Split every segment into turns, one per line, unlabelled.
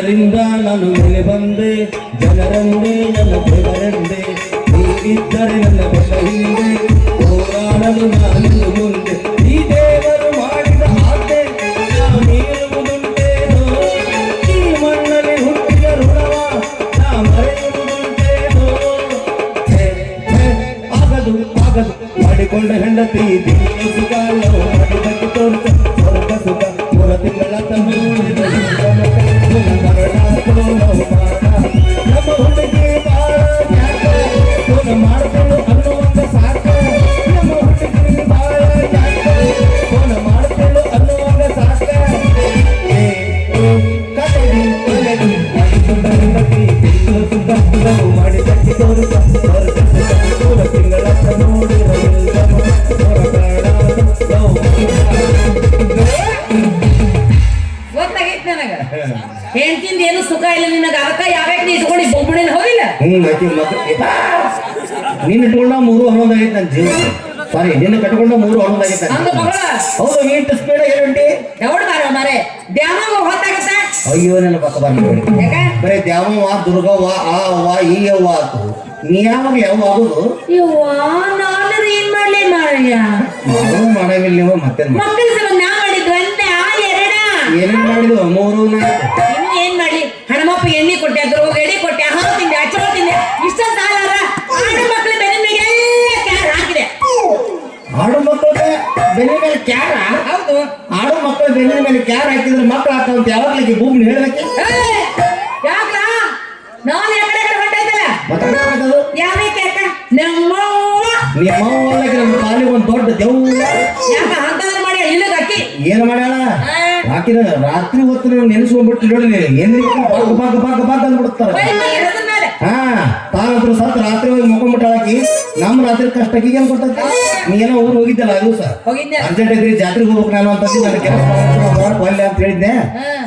ಇದರಿಂದ ನಾನು ಮೇಲೆ ಬಂದೆ ಜನರಂದೆ ನನ್ನ ದೇವರಂದೆ ನೀವಿದ್ದರೆ ನನ್ನ ಬೆಲ್ಲ ಹಿಂದೆ ಹೋರಾಡಲು ನಾನು ಮುಂದೆ
ಅದಕ್ಕ ಯಾವ್ಯಾಕ ನೀ ಇಟ್ಕೊಂಡು ಬೊಂಬಡಿನ ಹೋಗಿಲ್ಲ?
ಹ್ಮ್ ಆಕಿ ಮತ್ತೆ ನೀನ್ ಇಟ್ಕೊಂಡ ಮೂರು ಹನ್ನೊಂದಾಗೈತೆ ನನ್ನ ಜೀವ ಸಾರಿ ನಿನ್ನ ಕಟ್ಕೊಂಡ ಮೂರು ಹನ್ನೊಂದಾಗೈತೆ
ಅಂದ ಮಗಳ?
ಹೌದು ನೀಟ್ ಸ್ಪೀಡ್ ಏನಂಟಿ
ದೌಡ್ ಮಾರ ಮಾರೆ. ದ್ಯಾಮವ್ವ ಹೊತ್ತಾಗತ್ತ?
ಅಯ್ಯೋ ನನ್ನ ಪಕ್ಕ ಬರ್ಲಿ
ಯಾಕ?
ಬರೀ ದ್ಯಾಮವ ದುರ್ಗವ್ವ ಆ ಅವ್ವ ಈ ಅವ್ವ ಆತು ನೀ ಯಾವಾಗ ಯಾವ ಆಗುದು?
ಯವ್ವಾ ನಾನು ಏನ್ ಮಾಡ್ಲಿ ಮಾರಯ್ಯ
ಮಗಳು ಮಾಡಂಗಿಲ್ಲ ನೀವು ಮತ್ತೆ
ಮಕ್ಕಳ ಸಲ ನಾ ಮಾಡಿದ್ ಒಂದ ಎರಡ
ಏನೇನ್ ಮಾಡಿದ್ರು ಮೂರು ನಾಲ್ಕು
ಇನ್ನು ಏನ್ ಮಾಡ್ಲಿ? ಹಣಮಪ್ಪ ಎಣ್ಣೆ ಕೊಟ್ಟೆ ಅದ್ರ ಎಡೆ ಕೊಟ್ಟೆ ಹಾಲು ತಿಂದೆ ಅಚ್ಚೋ ತಿಂದೆ. ಇಷ್ಟ ಸಾಲಾರ ಆಡು ಮಕ್ಕಳ ಬೆನ್ನ ಮೇಲೆ ಎಲ್ಲ ಕ್ಯಾರ್ ಹಾಕಿದೆ.
ಆಡು ಮಕ್ಕಳಿಗೆ ಬೆನ್ನ ಮೇಲೆ ಕ್ಯಾರ?
ಹೌದು.
ಆಡು ಮಕ್ಕಳ ಬೆನ್ನ ಮೇಲೆ ಕ್ಯಾರ ಹಾಕಿದ್ರೆ ಮಕ್ಕಳು ಹಾಕಂತ ಯಾವಾಗ್ಲಿಕ್ಕೆ ಭೂಮಿ ಹೇಳಕ್ಕೆ
ಯಾಕ ನಾನು ಎಕಡೆ ಕಡೆ ಹೊಂಟೈತಲ್ಲ
ಮಾತಾಡೋದು
ಯಾವಕ್ಕೆ ಯಾಕ ನಮ್ಮವ್ವ.
ನಿಮ್ಮ ನಮ್ಮ ಕಾಲಿಗೆ ಒಂದು ದೊಡ್ಡ ದೆವ್ವ
ಯಾಕ ಅಂತ ಮಾಡಿ ಇಲ್ಲದ ಅಕ್ಕಿ.
ಏನ್ ಮಾಡ್ಯಾಳ? ಆಕಿನ ರಾತ್ರಿ ಹೊತ್ತು ನೀವು ನೆನೆಸ್ಕೊಂಡ್ಬಿಟ್ಟು ನೋಡಿ ಏನ್ರಿ ಬಾಗ ಬಾಗ ಬಾಗ ಬಾಗ ಅಂದ್ಬಿಡ್ತಾರ ಹಾ ತಾನಂತರ ಸತ್ ರಾತ್ರಿ ಹೋಗಿ ಮುಕೊಂಡ್ಬಿಟ್ಟಾಳಕಿ ನಮ್ಮ ರಾತ್ರಿ ಕಷ್ಟ ಆಕಿಗೆ ಏನ್ ಕೊಟ್ಟಂತೆ? ನೀ ಏನೋ ಊರು ಹೋಗಿದ್ದಲ್ಲ ಅದು ಸರ್. ಅರ್ಜೆಂಟ್ ಇದ್ರಿ ಜಾತ್ರೆಗೆ ಹೋಗ್ಬೇಕು ನಾನು ಅಂತ ನನ್ನ ಕೆಲಸ ಅಂತ ಹೇಳಿದ್ದೆ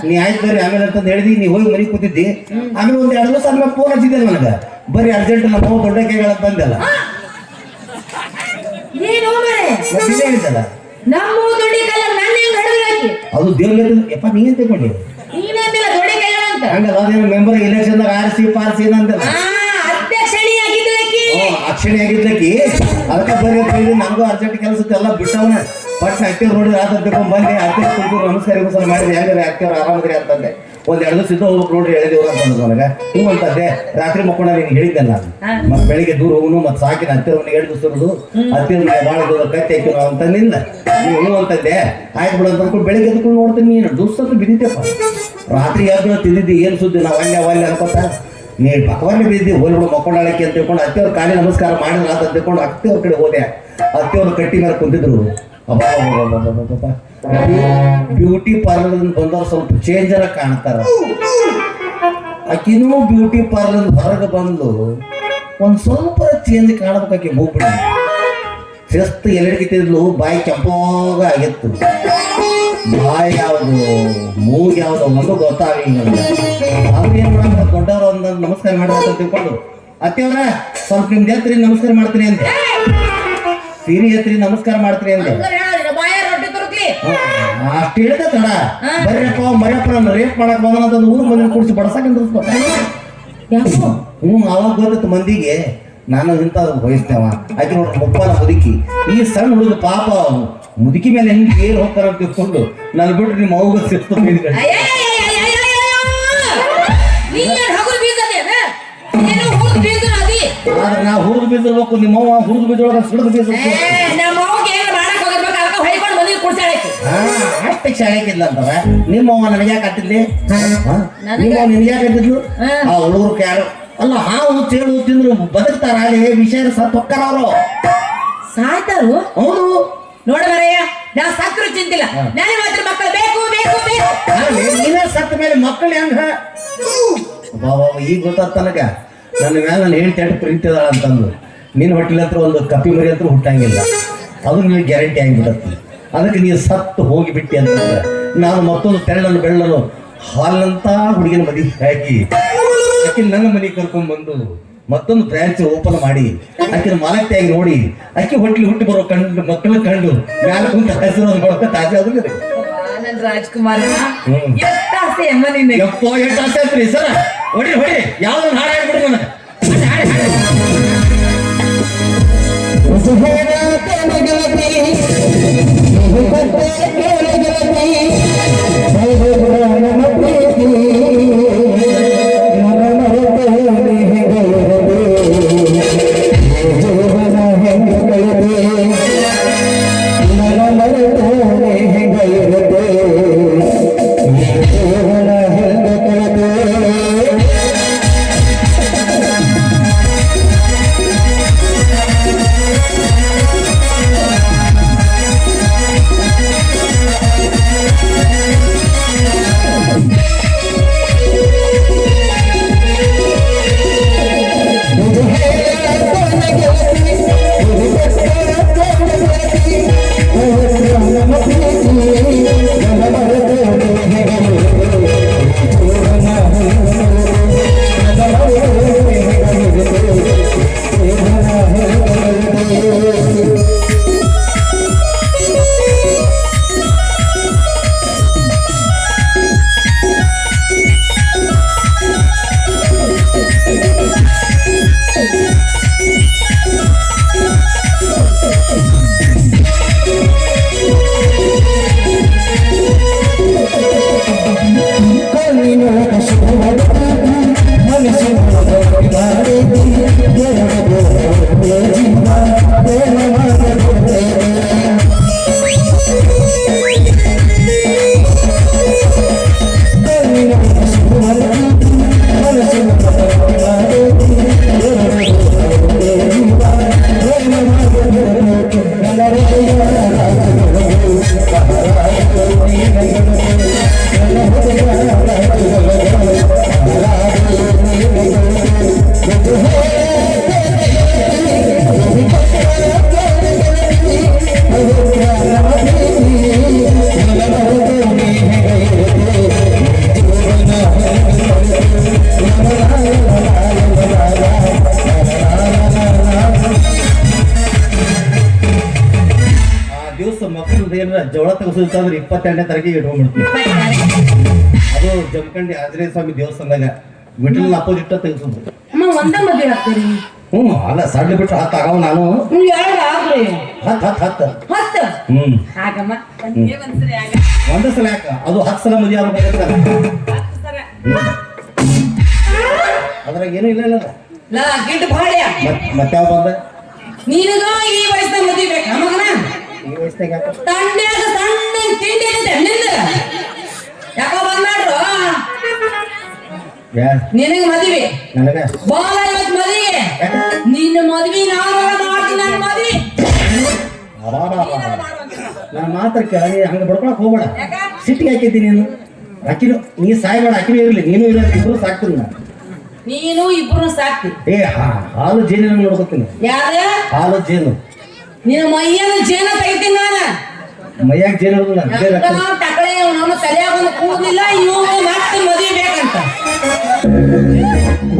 ನೀ ಆಯ್ತು ಬರ್ರಿ ಆಮೇಲೆ ಅಂತ ಹೇಳಿದಿ ನೀ ಹೋಗಿ ಮನೆಗೆ ಕೂತಿದ್ದಿ. ಆಮೇಲೆ ಒಂದ್ ಎರಡು ದಿವಸ ಆದ್ಮೇಲೆ ಫೋನ್ ಹಚ್ಚಿದ್ದೆ ನನಗೆ. ಬರ್ರಿ ಅರ್ಜೆಂಟ್ ನಮ್ಮ ದೊಡ್ಡ
ಮರೆ
ಮತ್ತೆ ಹೇಳಿದ್ದಲ್ಲ
ನಮ್ಮ ನನ್ನ ಹೆಂಗ್
ಅದು ದೇವ್ರ ಯಪ್ಪ ನೀ ತಗೊಂಡಿ
ಅಂತ
ಅದೇನು ಮೆಂಬರ್ ಆರಿಸಿ ಪಾರಿಸಿ
ಅಧ್ಯಕ್ಷಣಿ
ಅಕ್ಷಣೆ ಅದಕ್ಕೆ ಬರೀ ನನಗೂ ಅರ್ಜೆಂಟ್ ಎಲ್ಲ ಬಿಟ್ಟವನ. ಬಟ್ ಅಕ್ಕಿಯವ್ರು ನೋಡಿ ಆತ ತಗೊಂಡ್ ಬಂದೆ ಅಕ್ಕಿ ಕುಂತು ನಮಸ್ಕಾರ ಮಾಡಿದ್ರೆ. ಹೆಂಗ್ರಿ ಅಕ್ಕಿಯವ್ರು ಆರಾಮದ್ರಿ ಅಂತಂದೆ. ಒಂದ್ ಎರಡು ಸಿದ್ಧ ಇದ್ದು ಹೋಗ್ಬೇಕು ನೋಡ್ರಿ ಅಂತ ಅಂತಂದ್ರು ನನಗೆ. ಹ್ಞೂ ಅಂತಂದೆ ರಾತ್ರಿ ಮಕ್ಕೊಂಡ ನೀನು ಹೇಳಿದ್ದೆ ನಾನು.
ಹಾ.
ಮತ್ತೆ ಬೆಳಿಗ್ಗೆ ದೂರ ಹೋಗುನು ಮತ್ತೆ ಸಾಕಿನ ಹತ್ತಿರವನ್ನು ಎರಡು ದಿವಸ ಇರೋದು. ಹತ್ತಿರ ಭಾಳ ದೂರ ಕತ್ತಿ ಅಂತ ಅಂತಂದಿಲ್ಲ ನೀವು ಹ್ಞೂ ಅಂತಂದೆ ಆಯ್ತು ಬಿಡು ಅಂತ ಅನ್ಕೊಂಡು ಬೆಳಿಗ್ಗೆ ಎದ್ಕೊಂಡು ನೋಡ್ತೀನಿ ನೀನು. ದುಸ್ತತ್ತು ಬಿದ್ದಿದ್ದೆಪ್ಪ ರಾತ್ರಿ ಯಾವ್ದು ತಿಂದಿದ್ದಿ ಏನು ಸುದ್ದಿ ನಾವು ಒಳ್ಳೆ ಒಳ್ಳೆ ಅನ್ಕೋತ ನೀ ಭಗವಾನ್ ಬಿದ್ದಿ ಹೋಲ್ ಬಿಡು ಮಕ್ಕೊಂಡಾಳಕ್ಕೆ ಅಂತ ತಿಳ್ಕೊಂಡು ಅತ್ತೆಯವ್ರ ಕಾಲಿ ನಮಸ್ಕಾರ ಮಾಡಿದ್ರ ಅಂತ ತಿಳ್ಕೊಂಡು ಅತ್ತೆಯವ್ರ ಕಡೆ ಹೋದೆ. ಅತ್ತೆಯವ್ರ ಕಟ್ಟಿ ಮೇಲೆ ಕುಂತಿದ್ರು. ಬ್ಯೂಟಿ ಪಾರ್ಲರ್ ಬಂದವ್ರು ಸ್ವಲ್ಪ ಚೇಂಜರ ಕಾಣ್ತಾರ ಆಕಿನೂ ಬ್ಯೂಟಿ ಪಾರ್ಲರ್ ಹೊರಗೆ ಬಂದು ಒಂದ್ ಸ್ವಲ್ಪ ಚೇಂಜ್ ಕಾಣಬೇಕಾಕಿ ಹೋಗ್ಬಿಡಿ ಶಿಸ್ತು ಎಲ್ಲಡಿಕಿತ್ತಿದ್ಲು ಬಾಯಿ ಕೆಂಪಾಗ ಆಗಿತ್ತು. ಬಾಯಿ ಯಾವುದು ಮೂಗ್ ಯಾವುದು ಒಂದು ಗೊತ್ತಾಗಿಲ್ಲ ಅವ್ರು ಏನ್ ಮಾಡಂತ ದೊಡ್ಡವ್ರು ಒಂದ್ ನಮಸ್ಕಾರ ಮಾಡ್ತಾರೆ ಅಂತ ತಿಳ್ಕೊಂಡು ಅತ್ತೆಯವ್ರ ಸ್ವಲ್ಪ ನಿಮ್ಗೆ ಎತ್ತರಿ ನಮಸ್ಕಾರ ಮಾಡ್ತೀನಿ ಅಂದೆ. ಸೀರೆ ಎತ್ರಿ ನಮಸ್ಕಾರ ಮಾಡ್ತೀನಿ
ತುರುಕ್ಲಿ.
ಅಷ್ಟು ಹೇಳಿದ ತಡ ಬರ್ರಪ್ಪ ಮರ್ಯಪ್ಪ ನಾನು ರೇಪ್ ಮಾಡಕ್ ಬಂದ ಅಂತ ಊರು ಬಂದ ಕುಡಿಸಿ
ಬಡಸಕ್
ಹ್ಞೂ ಅವಾಗ ಗೊತ್ತಿತ್ತು ಮಂದಿಗೆ ನಾನು ಇಂಥ ಬಯಸ್ತೇವ ಆಯ್ತು ನೋಡ್ರಿ ಮುಪ್ಪನ ಮುದುಕಿ ಈ ಸಣ್ಣ ಹುಡುಗ ಪಾಪ ಮುದುಕಿ ಮೇಲೆ ಹೆಂಗೆ ಏನ್ ಹೋಗ್ತಾರ ಅಂತ ತಿಳ್ಕೊಂಡು ನಾನು ಬಿಟ್ಟು ನಿಮ್ಮ ಅವ್ಗ ಸಿಕ್ತು ಆದ್ರೆ ನಾ ಹುರಿದು ಬಿದ್ದಿರ್ಬೇಕು ನಿಮ್ಮ ಅವ್ವ ಹುರಿದು ಬಿದ್ದೊಳಗ ಸುಡಿದು ಬಿದ್ದಿರ್ಬೇಕು
ನಮ್ಮ ಅವ್ಗೆ ಏನ್ ಮಾಡಕ್ ಹೋಗಿರ್ಬೇಕು? ಅದಕ್ಕ ಹೊಯ್ಕೊಂಡು ಬಂದಿ ಕುಡ್ಸಾಳೈತಿ
ಹಾ ಅಷ್ಟು ಶಾಲೆಗಿಲ್ಲ ಅಂತವ ನಿಮ್ಮ ಅವ್ವ ನನಗೆ ಯಾಕೆ ಹತ್ತಿದ್ಲಿ ನಿಮ್ಮ ಅವ್ವ ನಿನಗೆ ಯಾಕೆ ಹತ್ತಿದ್ಲು
ಹಾ.
ಆ ಹುಡುಗರು ಯಾರು? ಅಲ್ಲ ಹಾವು ತೇಳು ತಿಂದ್ರು ಬದುಕ್ತಾರ ಅಲ್ಲಿ ವಿಷಯ ಸತ್ ಹೊಕ್ಕಾರ ಅವರು.
ಸಾಯ್ತಾರು?
ಹೌದು.
ನೋಡ ಮರಯ್ಯ ನಾ ಸತ್ರು ಚಿಂತಿಲ್ಲ ನನಗೆ ಮಾತ್ರ ಮಕ್ಕಳು. ಬೇಕು ಬೇಕು ಬೇಕು.
ನೀನೇ ಸತ್ತ ಮೇಲೆ ಮಕ್ಕಳು ಹೆಂಗ? ಈಗ ಗೊತ್ತಾತ ನನಗ ನನ್ನ ಮ್ಯಾಲ ನಾನು ಹೇಳ್ತೇಟ್ ತೆಟ್ಟು ಪ್ರೀತಿ ಅಂತಂದು ನಿನ್ನ ಹೊಟ್ಟಿಲ ಹತ್ರ ಒಂದು ಕಪಿ ಮರಿ ಹತ್ರ ಹುಟ್ಟಂಗಿಲ್ಲ. ಅದು ನಿನಗೆ ಗ್ಯಾರಂಟಿ ಆಗಿಬಿಡತ್ತೆ. ಅದಕ್ಕೆ ನೀನು ಸತ್ತು ಹೋಗಿಬಿಟ್ಟಿ ಅಂತಂದ್ರೆ ನಾನು ಮತ್ತೊಂದು ತೆಳ್ಳನ್ನು ಬೆಳ್ಳನು ಹಾಲಂತ ಹುಡುಗಿನ ಮದುವೆ ಹಾಕಿ, ಆಕಿನ ನನ್ನ ಮನೆಗೆ ಕರ್ಕೊಂಡ್ಬಂದು ಮತ್ತೊಂದು ಬ್ರಾಂಚ್ ಓಪನ್ ಮಾಡಿ, ಆಕಿನ ಮಾಲಕ್ತಿಯಾಗಿ ನೋಡಿ, ಆಕೆ ಹೊಟ್ಟಲಿ ಹುಟ್ಟಿ ಬರೋ ಕಂಡು ಮಕ್ಕಳ ಕಂಡು ಮ್ಯಾಲ ಕುಂತ ಹೆಸರು ನೋಡ್ಕ ತಾಜಾ ಆದ್ರೆ
ನನ್ನ ರಾಜ್ಕುಮಾರ್. ಎಷ್ಟ ಆಸೆ ಅಮ್ಮ ನಿನ್ನೆ
ಯಪ್ಪ ಎಷ್ಟು ಆಸೆ ಸರ್ ಹೊಡಿ ಹೊಡಿ ಯಾವ್ದೊಂದು ಹಾಡು. ಹೇಳ್ಬಿಡ್ರಿ. ಆ ದಿವಸ ಮಕ್ಕಳದ್ದು ಏನಾರ ಜೋಳ ತೆಗೆಸೋದಂದ್ರೆ ಇಪ್ಪತ್ತೆರಡನೇ ತಾರೀಕಿಗೆ ಇಟ್ಕೊಂಡ್ಬಿಡ್ತೀವಿ ಅದು ಜಮಖಂಡಿ ಆಂಜನೇಯ ಸ್ವಾಮಿ ದೇವಸ್ಥಾನದಾಗ ಮಿಟಲ್ ಅಪೋಸಿಟ್ ತೆಗೆಸೋದು.
ಅಮ್ಮ ಒಂದ ಮದ್ವೆ ಆಗ್ತೀರಿ?
ಹ್ಞೂ ಅಲ್ಲ ಸಣ್ಣ ಬಿಟ್ಟು ಹತ್ತು ಆಗವ ನಾನು.
ಆಗ್ರಿ
ಹತ್ತು ಹತ್ತು ಹತ್ತು.
ಹತ್ತು?
ಹ್ಮ್.
ಆಗಮ್ಮ ಒಂದೇ ಒಂದ್ಸರಿ ಆಗ.
ಒಂದೇ ಸಲ ಯಾಕ? ಅದು ಹತ್ತು ಸಲ ಮದುವೆ ಅದ್ರಾಗ ಏನೂ ಇಲ್ಲ ಇಲ್ಲ
ಲಾ ಗಿಡ್
ಮತ್ತೆ ಯಾವ ಬಂದ?
ನೀನು ಈ ವಯಸ್ಸಿನ ಮದುವೆ ಬೇಕಾ ಮಗನ? ತಂಡ್ಯಾಗ ಸಣ್ಣ ತಿಂಡಿ ಐತೆ ನಿಂದ. ಯಾಕೋ ಬಂದ್ಮಾಡ್ರು? ನಿನಗ ಮದ್ವೆ.
ನನಗ?
ಬಾಳ ಮದುವೆ. ನಿನ್ನ ಮದ್ವಿ ನಾನು ಮಾಡ್ತೀನಿ ನನ್ನ ಮದ್ವೆ.
ನನ್ನ ಮಾತ್ರ ಕೇಳಿ ಹಂಗ ಬಡ್ಕೊಳಕ್ ಹೋಗ್ಬೇಡ? ಸಿಟ್ಟಿಗೆ ಹಾಕಿದ್ದಿ ನೀನು? ಅಕ್ಕಿನು ನೀ ಸಾಯ್ಬೇಡ ಅಕ್ಕಿನೂ ಇರಲಿ. ನೀನು ಇರ ಇಬ್ರು ಸಾಕ್ತೀನಿ ನಾನು.
ನೀನು ಇಬ್ರು ಸಾಕ್ತಿ.
ಏ ಹಾಲು ಜೇನಿನ ನೋಡ್ಕೊತೀನಿ.
ಯಾರ
ಹಾಲು ಜೇನು.
ನಿನ್ನ ಮೈಯನ ಜೇನ ತೆಗಿತೀನಿ ನಾನು.
ಮೈಯಾಗ ಜೇನ.
ಟಕಳೆ ನಮ್ಮ ತಲೆಯಾಗ ಒಂದು ಕೂದಿಲ್ಲ ಇವನು ಮತ್ತೆ ಮದುವೆ ಬೇಕಂತ.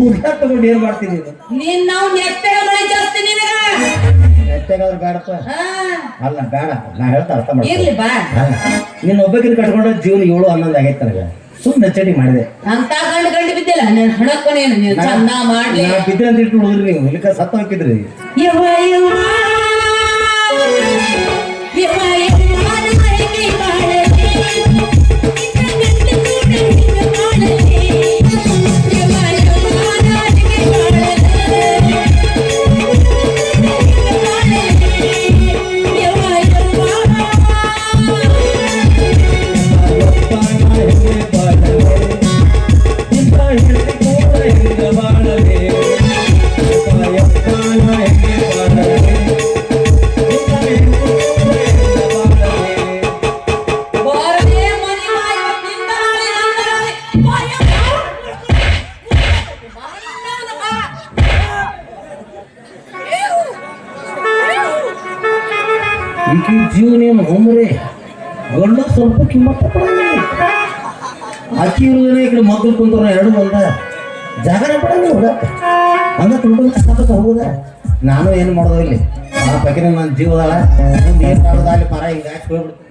ಊಟ ತಗೊಂಡು ಏನ್ ಮಾಡ್ತೀನಿ ನೀನು?
ನಾವು ನೆಟ್ಟಗ ಮಳೆ ಜಾಸ್ತಿ ನಿನಗ.
ನೆಟ್ಟಾಗಾದ್ರೆ ಬೇಡಪ್ಪ ಅಲ್ಲ ಬೇಡ ನಾ ಹೇಳ್ತಾ ಅರ್ಥ ಮಾಡಿ
ಇರ್ಲಿ ಬಾ.
ನಿನ್ನ ಒಬ್ಬಕಿನ ಕಟ್ಕೊಂಡ ಜೀವನ ಏಳು ಹನ್ನೊಂದು ಆಗೈತೆ ನನಗೆ. ಸುಮ್ಮನೆ ಚಡಿ ಮಾಡಿದೆ.
ಅಂತ ಗಂಡು ಗಂಡು ಬಿದ್ದಿಲ್ಲ ನಾನು ಹಣಕ್ಕನೇನು ನೀನು ಚಂದ ಮಾಡ್ಲಿ.
ನಾ ಬಿದ್ದೆ ಅಂತ ಇಟ್ಟು ಹೋದ್ರಿ ನೀವು. ಇಲ್ಲಿಕ ಸತ್ತ ಹಾಕಿದ್ರಿ
ಯವ್ವ ಯವ್ವ. ಯವ್ವ ಯವ್ವ ನಾಯಿಗೆ ಬಾಳಲಿ. ಇನ್ನ
ಅಕ್ಕಿ ಇರುವುದಿಲ್ಲ ಈ ಕಡೆ ಮಕ್ಕಳು ಕುಂತಾರ ಎರಡು ಬಂದ ಜಾಗರ ಬಿಡಂಗ ಹುಡ ಹೋಗುದ. ನಾನು ಏನು ಮಾಡೋದು ಇಲ್ಲಿ? ಆ ಬಗ್ಗೆ ನನ್ನ ಜೀವದಾಳ. ಮುಂದೆ ಏನು ಮಾಡೋದ ಅಲ್ಲಿ ಮರ ಹಿಂಗೆ ಹಾಕಿ ಹೋಗ್ಬಿಡ್ತೀನಿ.